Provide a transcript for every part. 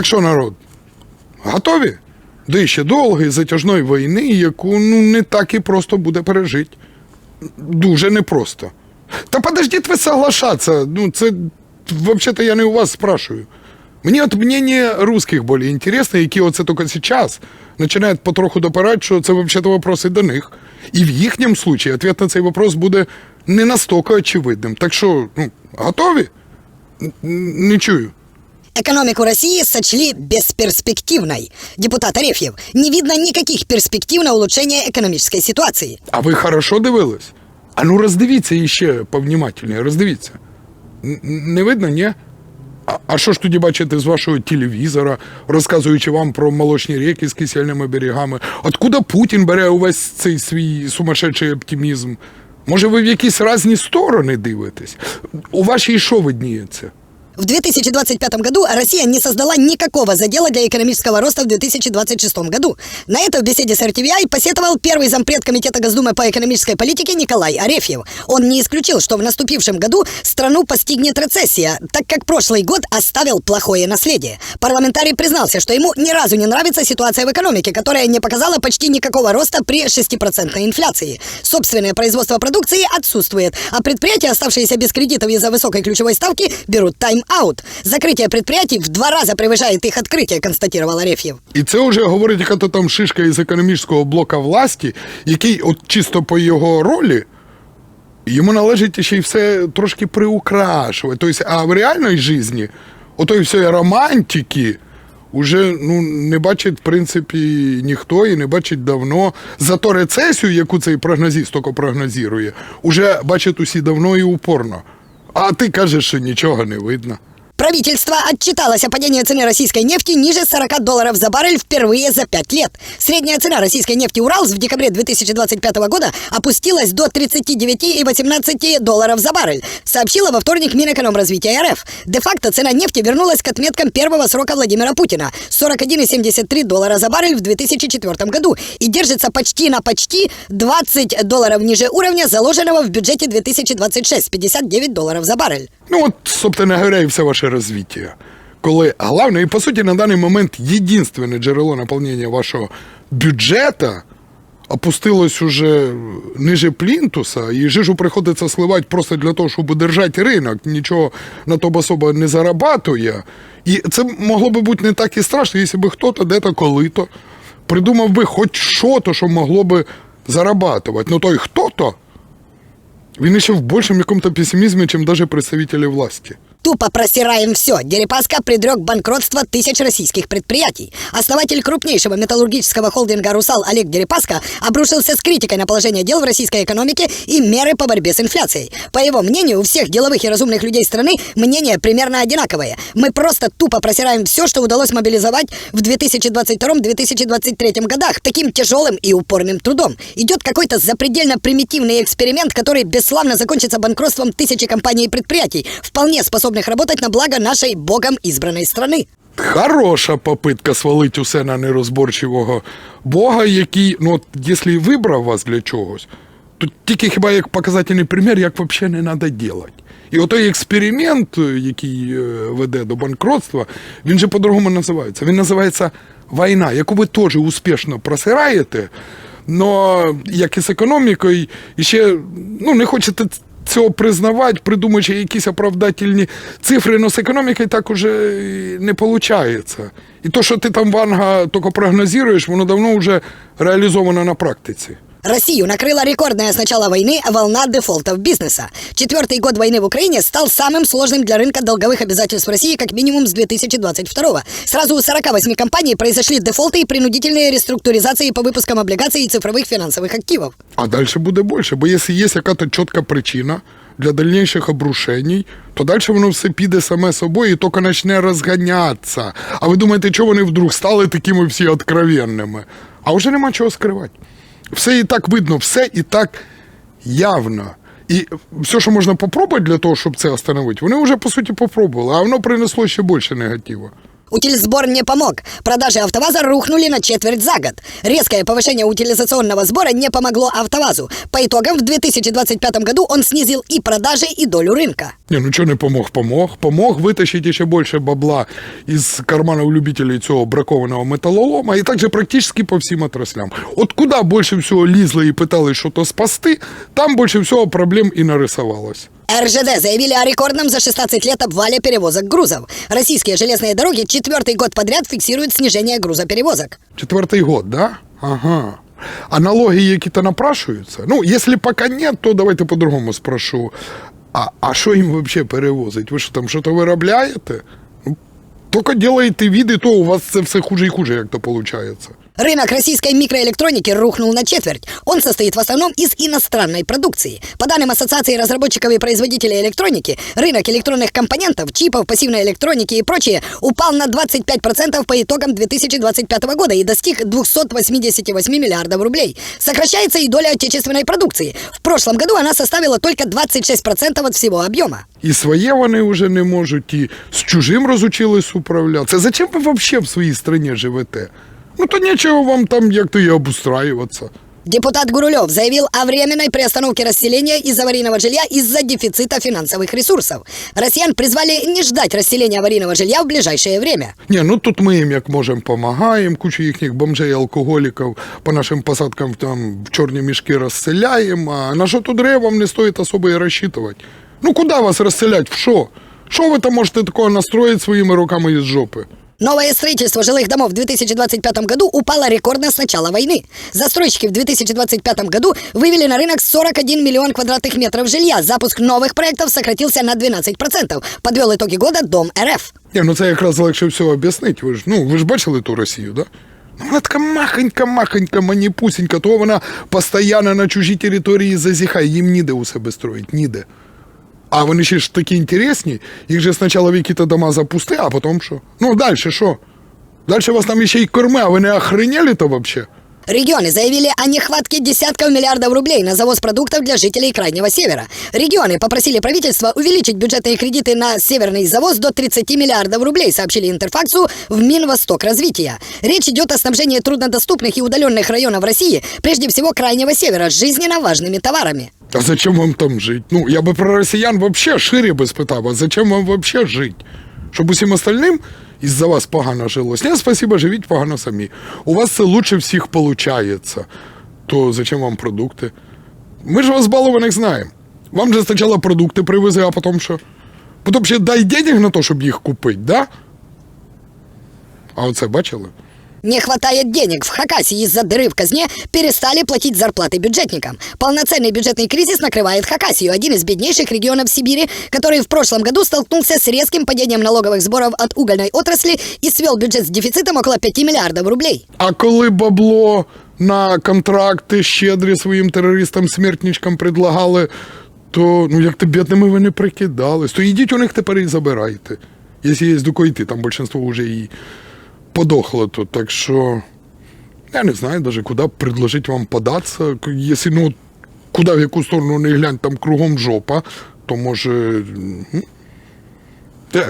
Так що, народ, готові? До ще довгої затяжної війни, яку ну не так і просто буде пережити. Дуже непросто. Та подождіть ви соглашатися. Ну, це взагалі я не у вас спрашиваю. Мені от мнение русских більш інтересно, які оце тільки зараз починають потроху допирати, що це взагалі вопроси до них. І в їхньому случаї ответ на цей вопрос буде не настільки очевидним. Так що, ну, готові? Не чую. Экономику России сочли бесперспективной. Депутат Арефьев, не видно никаких перспектив на улучшение экономической ситуации. А ви хорошо дивились? А ну роздивіться іще повнімательніше, роздивіться. Не видно, ні? А, а що ж тоді бачите з вашого телевізора, розказуючи вам про молочні ріки з кисельними берегами? Откуда Путін бере увесь цей свій сумасшедший оптимізм? Може, ви в якісь різні сторони дивитесь? У вашій що видніється? В 2025 году Россия не создала никакого задела для экономического роста в 2026 году. На это в беседе с RTVI посетовал первый зампред Комитета Госдумы по экономической политике Николай Арефьев. Он не исключил, что в наступившем году страну постигнет рецессия, так как прошлый год оставил плохое наследие. Парламентарий признался, что ему ни разу не нравится ситуация в экономике, которая не показала почти никакого роста при 6% инфляции. Собственное производство продукции отсутствует, а предприятия, оставшиеся без кредитов из-за высокой ключевой ставки, берут тайм-аут. Закрытие предприятий в два раза превышает их открытие, констатировал Арефьев. І це вже говорить яка-то там шишка із економічного блока власті, який от чисто по його ролі. Йому належить ще й все трошки приукрашувати. Тобто, а в реальній житті отої всієї романтики уже ну, не бачить, в принципі, ніхто і не бачить давно. Зато рецесію, яку цей прогнозіст тільки прогнозує, уже бачать усі давно і упорно. А ти кажеш, що нічого не видно. Правительство отчиталось о падении цены российской нефти ниже 40 долларов за баррель впервые за 5 лет. Средняя цена российской нефти «Уралс» в декабре 2025 года опустилась до 39,18 долларов за баррель, сообщила во вторник Минэкономразвития РФ. Де-факто цена нефти вернулась к отметкам первого срока Владимира Путина – 41,73 доллара за баррель в 2004 году и держится почти на почти 20 долларов ниже уровня, заложенного в бюджете 2026 – 59 долларов за баррель. Ну, от, собственно говоря, і все ваше розвиття. Коли головне, і по суті, на даний момент єдинственне джерело наповнення вашого бюджету опустилось уже ниже плінтуса, і жижу приходиться сливати просто для того, щоб удержати ринок, нічого на то особо не зарабатує. І це могло би бути не так і страшно, якщо би хто-то де-то коли-то придумав би хоч що-то, що могло би зарабатувати. Ну той хто-то, він ще в більшому якому-то песимізмі, ніж навіть представителі власті. Тупо просираем все. Дерипаска предрек банкротство тысяч российских предприятий. Основатель крупнейшего металлургического холдинга «Русал» Олег Дерипаска обрушился с критикой на положение дел в российской экономике и меры по борьбе с инфляцией. По его мнению, у всех деловых и разумных людей страны мнение примерно одинаковое. Мы просто тупо просираем все, что удалось мобилизовать в 2022-2023 годах таким тяжелым и упорным трудом. Идет какой-то запредельно примитивный эксперимент, который бесславно закончится банкротством тысячи компаний и предприятий, вполне способных работать на благо нашей богом избранной страны. Хороша попитка свалить усе на нерозборчивого Бога, який, ну от, якщо вибрав вас для чогось, то тільки хіба як показательний примір, як взагалі не треба робити. І отой експеримент, е, який е, веде до банкротства, він же по-другому називається. Він називається війна, яку ви теж успішно просираєте, але як і з економікою, і ще ну, не хочете цього признавати, придумуючи якісь оправдательні цифри, але з економіки так уже не виходить. І то, що ти там Ванга тільки прогнозуєш, воно давно вже реалізовано на практиці. Россию накрыла рекордная с начала войны волна дефолтов бизнеса. Четвертый год войны в Украине стал самым сложным для рынка долговых обязательств в России как минимум с 2022 Сразу у 48 компаний произошли дефолты и принудительные реструктуризации по выпускам облигаций и цифровых финансовых активов. А далі буде більше. Бо якщо є якась чітка причина для дальніших обрушень, то далі воно все піде саме собою і тільки почне розганятися. А ви думаєте, чого вони вдруг стали такими всі откровенними? А вже нема чого скривати. Все і так видно, все і так явно. І все, що можна попробувати для того, щоб це остановити, вони вже по суті попробували, а воно принесло ще більше негативу. Утильсбор не помог. Продажи АвтоВАЗа рухнули на четверть за год. Резкое повышение утилизационного сбора не помогло АвтоВАЗу. По итогам в 2025 году он снизил и продажи, и долю рынка. Не, ну чого не помог? Помог. Помог витащити ще більше бабла із карманів любителей цього бракованого металолома і також практично по всім отраслям. От куди більше всього лізли і питали, що то спасти, там більше всього проблем і нарисувалось. РЖД заявили о рекордном за 16 лет обвале перевозок грузов. Российские железные дороги четвертый год подряд фиксируют снижение грузоперевозок. Четвертый год, да? Ага. А налоги які-то напрашуються? Ну, если пока нет, то давайте по-другому спрошу. А, а що їм вообще перевозить? Ви що там що-то виробляєте? Ну, тільки делаєте від, і то у вас це все хуже і хуже, як то виходить. Рынок российской микроэлектроники рухнул на четверть. Он состоит в основном из иностранной продукции. По данным Ассоциации разработчиков и производителей электроники, рынок электронных компонентов, чипов, пассивной электроники и прочее упал на 25% по итогам 2025 года и достиг 288 миллиардов рублей. Сокращается и доля отечественной продукции. В прошлом году она составила только 26% от всего объема. І своє вони вже не можуть, і з чужим розучились управлятися. Зачем ви вообще в своїй стране живете? Ну то нічого вам там як-то і обустраюватися. Депутат Гурулев заявил о временной приостановке расселения из аварийного жилья из-за дефицита финансовых ресурсов. Россиян призвали не ждать расселения аварийного жилья в ближайшее время. Ні, ну тут ми їм як можемо допомагаємо, кучу їхніх бомжей, алкоголіків по нашим посадкам там в чорні мішки розселяємо, а на що тут ревам не стоїть особо і розчитувати. Ну куди вас розселять? В що? Що ви там можете такого настроїти своїми руками із жопи? Новое строительство жилых домов в 2025 году упало рекордно с начала войны. Застройщики в 2025 году вывели на рынок 41 миллион квадратных метров жилья. Запуск новых проектов сократился на 12%. Подвел итоги года Дом РФ. Ні, ну це якраз легше всього об'яснити. Ви ж, ну, ви ж бачили ту Росію, да? Ну, вона така махонька, махонька, маніпусенька, то вона постійно на чужій території зазіхає, їм ніде у себе строїть, ніде. А вони ще ж такі інтересні, їх же спочатку в які-то дома запусти, а потім що? Ну, далі що? Далі вас там ще й корми, а ви не охренели то вообще? Регионы заявили о нехватке десятков миллиардов рублей на завоз продуктов для жителей Крайнего Севера. Регионы попросили правительство увеличить бюджетные кредиты на северный завоз до 30 миллиардов рублей, сообщили Интерфаксу в Минвосток развития. Речь идет о снабжении труднодоступных и удаленных районов России, прежде всего Крайнего Севера, жизненно важными товарами. А зачем вам там жить? Ну, я бы про россиян вообще шире би спитав, а зачем вам вообще жить? Щоб усім остальним із-за вас погано жилось. Ні, спасибо, живіть погано самі. У вас це лучше всіх получається. То зачем вам продукти? Ми ж вас балованих знаємо. Вам же спочатку продукти привези, а потім що? Потім ще дай денег на те, щоб їх купити, да? А оце бачили? Не хватает денег. В Хакасии из-за дыры в казне перестали платить зарплаты бюджетникам. Полноценный бюджетный кризис накрывает Хакасию, один из беднейших регионов Сибири, который в прошлом году столкнулся с резким падением налоговых сборов от угольной отрасли и свел бюджет с дефицитом около 5 миллиардов рублей. А коли бабло на контракти щедрі своїм терористам-смертничкам предлагали, то ну як то бідними ви не прикидались, то йдіть у них тепер і забирайте. Якщо є до кого йти, там більшість вже і Подохло тут. Так що я не знаю навіть, куди предложити вам податися. Якщо ну, куди в яку сторону не глянь, там кругом жопа, то може.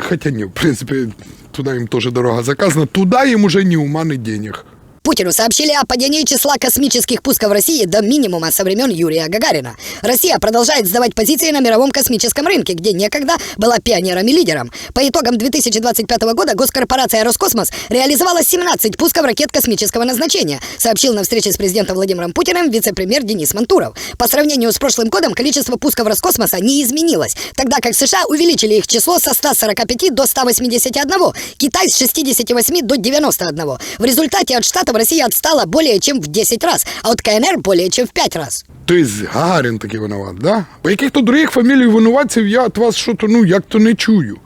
Хоча ні, в принципі, туди їм теж дорога заказана, туди їм уже ні ума, ні денег. Путину сообщили о падении числа космических пусков России до минимума со времен Юрия Гагарина. Россия продолжает сдавать позиции на мировом космическом рынке, где некогда была пионером и лидером. По итогам 2025 года госкорпорация «Роскосмос» реализовала 17 пусков ракет космического назначения, сообщил на встрече с президентом Владимиром Путиным вице-премьер Денис Мантуров. По сравнению с прошлым годом количество пусков Роскосмоса не изменилось, тогда как США увеличили их число со 145 до 181, Китай с 68 до 91. В результате от Штатов Россия отстала более чем в 10 раз, а от КНР более чем в 5 раз. Тобто Гагарін таки винуват, да? По яких-то других фамілій винуватців я від вас що-то, ну, як-то не чую.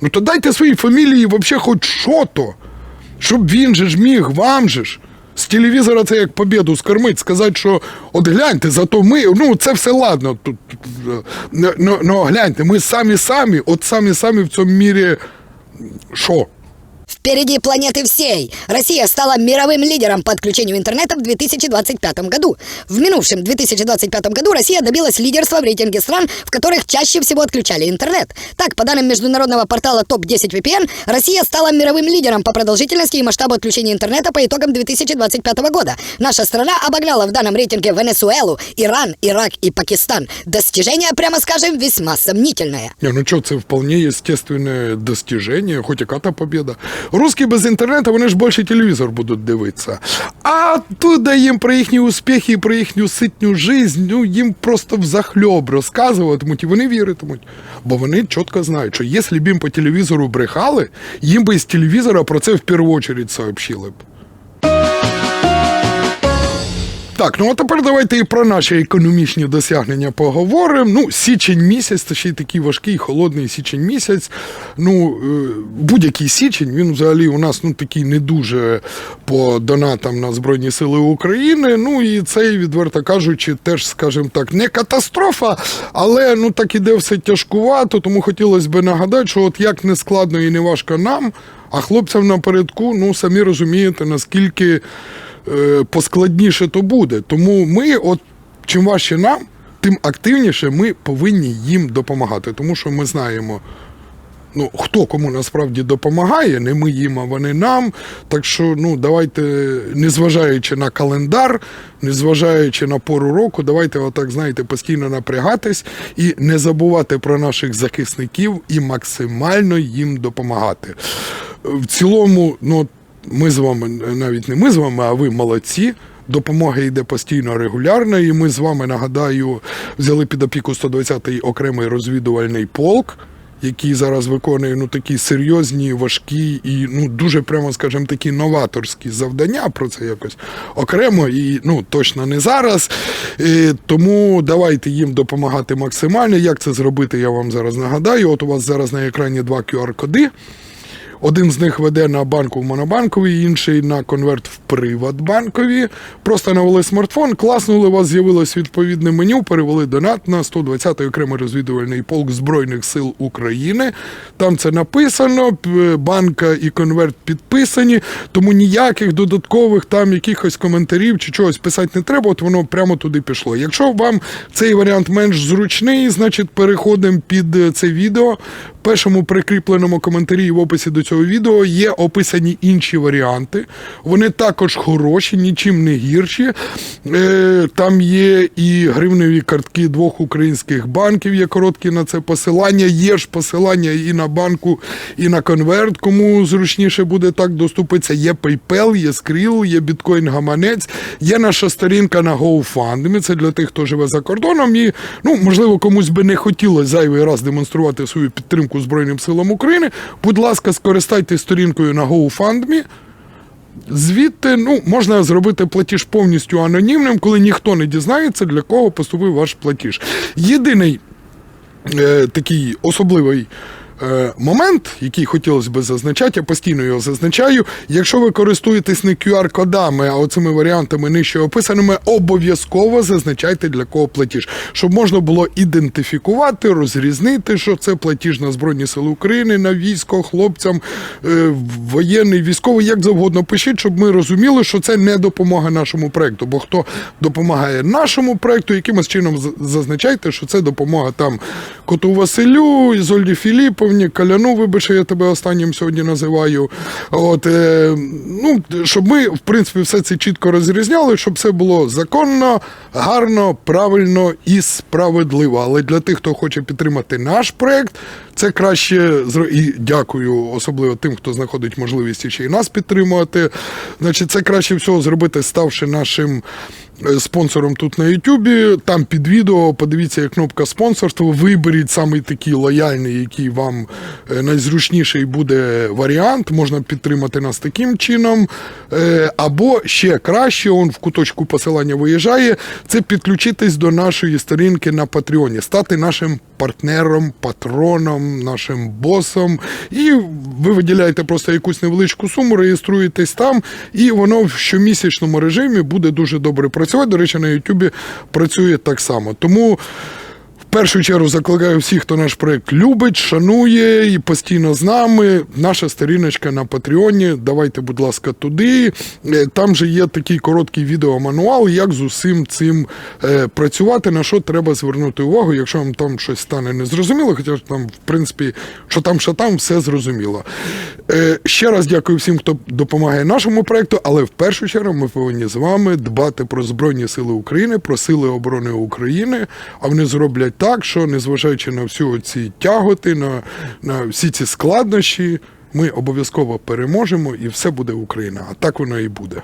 Ну то дайте своїй фамілії взагалі хоч що-то. Щоб він же ж міг, вам же ж. З телевізора це як побіду скормить, сказати, що от гляньте, зато ми, ну це все ладно. Тут, ну, ну, ну гляньте, ми самі самі, от самі самі в цьому мірі. Що? Впереди планеты всей. Россия стала мировым лидером по отключению интернета в 2025 году. В минувшем 2025 году Россия добилась лидерства в рейтинге стран, в которых чаще всего отключали интернет. Так, по данным международного портала ТОП-10 VPN, Россия стала мировым лидером по продолжительности и масштабу отключения интернета по итогам 2025 года. Наша страна обогнала в данном рейтинге Венесуэлу, Иран, Ирак и Пакистан. Достижение, прямо скажем, весьма сомнительное. Не, ну що, це вполне естественне достижение, хоч яка-то побіда. Русські без інтернету, вони ж більше телевізор будуть дивитися. А туди їм про їхні успіхи, про їхню ситню жизнь, ну їм просто взахльоб розказуватимуть, і вони віритимуть. Бо вони чітко знають, що якщо б їм по телевізору брехали, їм би з телевізора про це в першу чергу сообщили б. Так, ну а тепер давайте і про наші економічні досягнення поговоримо. Ну, січень місяць, це ще й такий важкий, холодний січень місяць. Ну, е, будь-який січень, він взагалі у нас ну, такий не дуже по донатам на Збройні Сили України. Ну і цей, відверто кажучи, теж, скажімо так, не катастрофа, але ну так іде все тяжкувато, тому хотілося б нагадати, що от як не складно і не важко нам, а хлопцям напередку, ну самі розумієте, наскільки поскладніше то буде. Тому ми, от чим важче нам, тим активніше ми повинні їм допомагати, тому що ми знаємо. Ну, хто кому насправді допомагає, не ми їм, а вони нам. Так що, ну, давайте, незважаючи на календар, незважаючи на пору року, давайте, отак, знаєте, постійно напрягатись і не забувати про наших захисників і максимально їм допомагати. В цілому, ну, ми з вами, навіть не ми з вами, а ви молодці. Допомога йде постійно регулярно, і ми з вами нагадаю взяли під опіку 120-й окремий розвідувальний полк, який зараз виконує ну такі серйозні, важкі і ну дуже прямо скажімо, такі новаторські завдання. Про це якось окремо і ну точно не зараз. Е, тому давайте їм допомагати максимально. Як це зробити, я вам зараз нагадаю. От у вас зараз на екрані два QR-коди. Один з них веде на банку в монобанковій, інший на конверт в Приватбанкові. Просто навели смартфон, класнули, у вас з'явилось відповідне меню, перевели донат на 120-й окремий розвідувальний полк Збройних сил України. Там це написано, банка і конверт підписані, тому ніяких додаткових там якихось коментарів чи чогось писати не треба, от воно прямо туди пішло. Якщо вам цей варіант менш зручний, значить переходимо під е, це відео. Першому прикріпленому коментарі в описі до цього відео є описані інші варіанти. Вони також хороші, нічим не гірші. Е, Там є і гривневі картки двох українських банків, є короткі на це посилання. Є ж посилання і на банку, і на конверт, кому зручніше буде так доступитися. Є PayPal, є Skrill, є Bitcoin гаманець, є наша сторінка на GoFundMe. Це для тих, хто живе за кордоном. І ну, можливо, комусь би не хотілося зайвий раз демонструвати свою підтримку Збройним силам України. Будь ласка, скористайтеся сторінкою на GoFundMe. Звідти ну, можна зробити платіж повністю анонімним, коли ніхто не дізнається, для кого поступив ваш платіж. Єдиний е, такий особливий момент, який хотілося б зазначати, я постійно його зазначаю. Якщо ви користуєтесь не QR-кодами, а оцими варіантами нижче описаними, обов'язково зазначайте для кого платіж, щоб можна було ідентифікувати, розрізнити, що це платіж на Збройні Сили України, на військо, хлопцям, е, воєнний, військовий, як завгодно пишіть, щоб ми розуміли, що це не допомога нашому проекту. Бо хто допомагає нашому проекту, якимось чином зазначайте, що це допомога там коту Василю, Ізольді Філіповні, Каляну, вибачте, я тебе останнім сьогодні називаю. От, е, ну, щоб ми, в принципі, все це чітко розрізняли, щоб все було законно, гарно, правильно і справедливо. Але для тих, хто хоче підтримати наш проект, це краще і дякую особливо тим, хто знаходить можливість ще й нас підтримувати. Значить, це краще всього зробити, ставши нашим е, спонсором тут на Ютубі. Там під відео подивіться, є кнопка спонсорства. Виберіть самий такий лояльний, який вам е, найзручніший буде варіант. Можна підтримати нас таким чином. Е, Або ще краще, он в куточку посилання виїжджає. Це підключитись до нашої сторінки на Патреоні, стати нашим партнером, патроном, нашим босом. І ви виділяєте просто якусь невеличку суму, реєструєтесь там, і воно в щомісячному режимі буде дуже добре працювати. До речі, на Ютубі працює так само. Тому. Першу чергу закликаю всіх, хто наш проект любить, шанує і постійно з нами. Наша сторіночка на Патреоні. Давайте, будь ласка, туди. Е, Там же є такий короткий відеомануал, як з усім цим е, працювати, на що треба звернути увагу, якщо вам там щось стане незрозуміло, хоча ж там, в принципі, що там, що там, все зрозуміло. Е, ще раз дякую всім, хто допомагає нашому проекту, але в першу чергу ми повинні з вами дбати про Збройні Сили України, про сили оборони України. А вони зроблять так, що незважаючи на всю ці тяготи, на, на всі ці складнощі, ми обов'язково переможемо і все буде Україна. А так воно і буде.